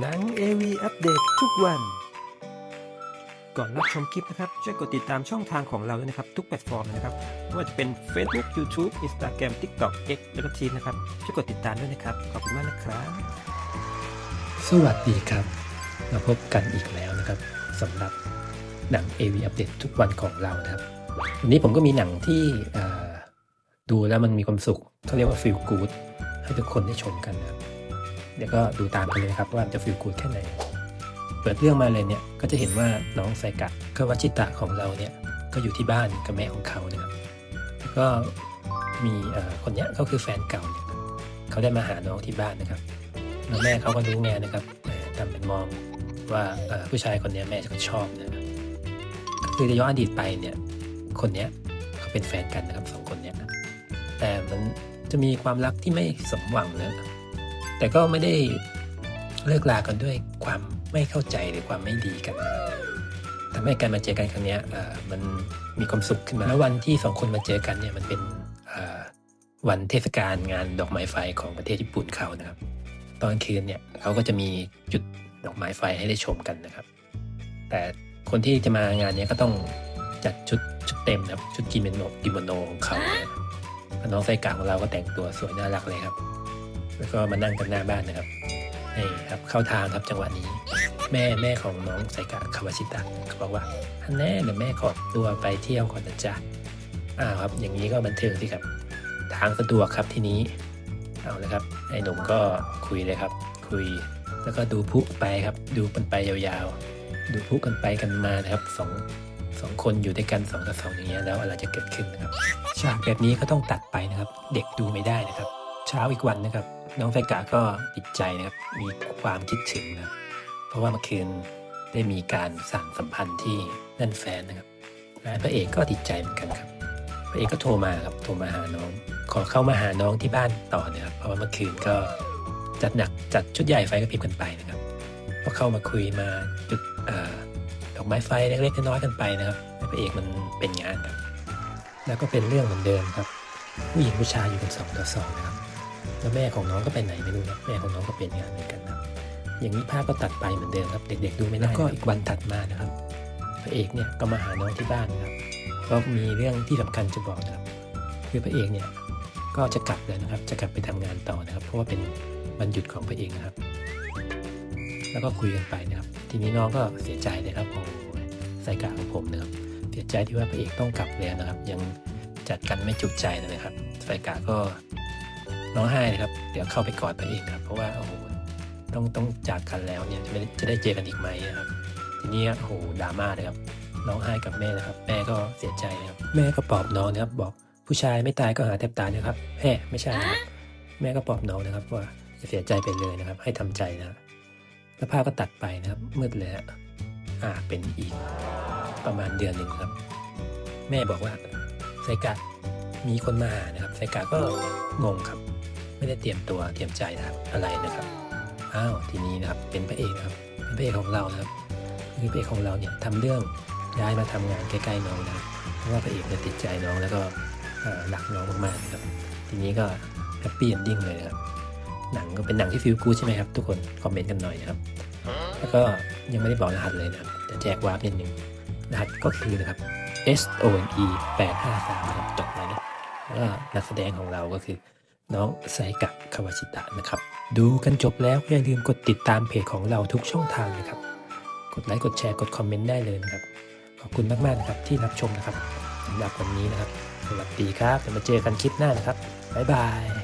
หนัง AV อัปเดตทุกวัน ก่อนรับชมคลิปนะครับ ช่วยกดติดตามช่องทางของเราด้วยนะครับ ทุกแพลตฟอร์มนะครับไม่ว่าจะเป็น Facebook YouTube Instagram TikTok X แล้วก็ทีนะครับ ช่วยกดติดตามด้วยนะครับ ขอบคุณมากนะครับ สวัสดีครับ มาพบกันอีกแล้วนะครับสำหรับหนัง AV อัปเดตทุกวันของเรานะครับ วันนี้ผมก็มีหนังที่ดูแล้วมันมีความสุขเขาเรียกว่า feel good ให้ทุกคนได้ชมกันนะครับ เดี๋ยวก็ดูตามกันเลยครับว่าจะ feel good แค่ไหน เปิดเรื่องมาเลยเนี่ยก็จะเห็นว่าน้องไซกะคาวาชิตะของเราเนี่ยก็อยู่ที่บ้านกับแม่ของเขานะครับแล้วก็มีคนเนี้ยก็คือแฟนเก่าเนี่ยเขาได้มาหาน้องที่บ้านนะครับแล้วแม่เขาก็รู้ไงนะครับแต่ทำเป็นมองว่าผู้ชายคนเนี้ยแม่เขาชอบนะครับคือจะย้อนอดีตไปเนี่ยคนเนี้ยเขาเป็นแฟนกันนะครับสองคนเนี้ยแต่มันจะมีความรักที่ไม่สมหวังนะ แต่ก็ไม่ได้เลิกลากันด้วยความไม่เข้าใจหรือความไม่ดีกันนะครับทำให้การมาเจอกันครั้งนี้มันมีความสุขขึ้นมาแล้ววันที่สองคนมาเจอกันเนี่ยมันเป็นวันเทศกาลงานดอกไม้ไฟของประเทศญี่ปุ่นเขานะครับ ตอนคืนเนี่ยเขาก็จะมีจุดดอกไม้ไฟให้ได้ชมกันนะครับ แต่คนที่จะมางานนี้ก็ต้องจัดชุดชุดเต็มนะครับ ชุดกิโมโนกิโมโนของเขานะครับน้องไซกาของเราก็แต่งตัวสวยน่ารักเลยครับ แล้วก็มานั่งกันหน้าบ้านนะครับนี่ครับเข้าทางครับจังหวะนี้ แม่แม่ของน้องไซกะคาวาชิตะเขาบอกว่าฮันแน่เดี๋ยวแม่ขอตัวไปเที่ยวก่อนนะจ๊ะอ้าวครับ อย่างนี้ก็บันเทิงสิครับ ทางสะดวกครับทีนี้เอาเลยครับไอ้หนุ่มก็คุยเลยครับ คุยแล้วก็ดูพลุไปครับ ดูกันไปยาวๆ ดูพลุกันไปกันมานะครับสองสองคนอยู่ด้วยกันสองต่อสองอย่างเงี้ยแล้วอะไรจะเกิดขึ้นนะครับฉากแบบนี้ก็ต้องตัดไปนะครับ เด็กดูไม่ได้นะครับ เช้าอีกวันนะครับ น้องไฟกาก็ติดใจนะครับ มีความคิดถึงนะเพราะว่าเมื่อคืนได้มีการสั่งสัมพันธ์ที่นั่นแฟนนะครับและพระเอกก็ติดใจเหมือนกันครับ พระเอกก็โทรมาครับโทรมาหาน้อง ขอเข้ามาหาน้องที่บ้านต่อนะครับ เพราะว่าเมื่อคืนก็จัดหนักจัดชุดใหญ่ไฟกระพริบกันไปนะครับพอเข้ามาคุยมาจุดดอกไม้ไฟเล็กๆน้อยๆกันไปนะครับพระเอกมันเป็นงานครับแล้วก็เป็นเรื่องเหมือนเดิมครับ ผู้หญิงผู้ชายอยู่กันสองต่อสองนะครับ แล้วแม่ของน้องก็ไปไหนไม่รู้นะแม่ของน้องก็เป็นงานเหมือนกันนะครับ อย่างนี้ภาพก็ตัดไปเหมือนเดิมครับเด็กๆดูไม่ได้แล้วก็อีกวันถัดมานะครับพระเอกเนี่ยก็มาหาน้องที่บ้านนะครับก็มีเรื่องที่สำคัญจะบอกนะครับ คือพระเอกเนี่ยก็จะกลับแล้วนะครับ จะกลับไปทำงานต่อนะครับ เพราะว่าเป็นวันหยุดของพระเอกนะครับ แล้วก็คุยกันไปนะครับ ทีนี้น้องก็เสียใจเลยครับโอ้โหสายกาของผมนะครับ เสียใจที่ว่าพระเอกต้องกลับแล้วนะครับ ยังจัดกันไม่จุใจเลยนะครับสายกาก็ ร้องไห้นะครับ เดี๋ยวเข้าไปกอดพระเอกนะครับเพราะว่าโอ้โหต้องต้องจากกันแล้วเนี่ยจะไม่ได้จะได้เจอกันอีกไหมนะครับ ทีนี้โอ้โหดราม่าเลยครับร้องไห้กับแม่นะครับ แม่ก็เสียใจนะครับ แม่ก็ปลอบน้องนะครับ บอกผู้ชายไม่ตายก็หาแทบตายนะครับแม่ไม่ใช่นะครับแม่ก็ปลอบน้องนะครับว่าอย่าเสียใจไปเลยนะครับ ให้ทำใจนะแล้วภาพก็ตัดไปนะครับมืดเลยฮะอ่าเป็นอีกประมาณเดือนหนึ่งครับ แม่บอกว่าไซกะมีคนมาหานะครับไซกะก็งงครับ ไม่ได้เตรียมตัวเตรียมใจนะครับอะไรนะครับอ้าวทีนี้นะครับเป็นพระเอกนะครับเป็นพระเอกของเรานะครับคือพระเอกของเราเนี่ยทำเรื่องย้ายมาทำงานใกล้ๆน้องนะครับเพราะว่าพระเอกเนี่ยติดใจน้องแล้วก็รักน้องมากๆนะครับทีนี้ก็แฮปปี้เอนดิ้งเลยนะครับหนังก็เป็นหนังที่ฟิลกูใช่ไหมครับทุกคนคอมเมนต์กันหน่อยนะครับแล้วก็ยังไม่ได้บอกรหัสเลยนะครับจะแจกวาร์ปนิดนึงรหัสก็คือนะครับ S O N E 853นะครับจดไว้นะแล้วก็นักแสดงของเราก็คือ น้องไซกะคาวาชิตะนะครับ ดูกันจบแล้วอย่าลืมกดติดตามเพจของเราทุกช่องทางนะครับ กดไลค์กดแชร์กดคอมเมนต์ได้เลยนะครับ ขอบคุณมากๆนะครับที่รับชมนะครับสำหรับวันนี้นะครับสวัสดีครับจะมาเจอกันคลิปหน้านะครับบ๊ายบาย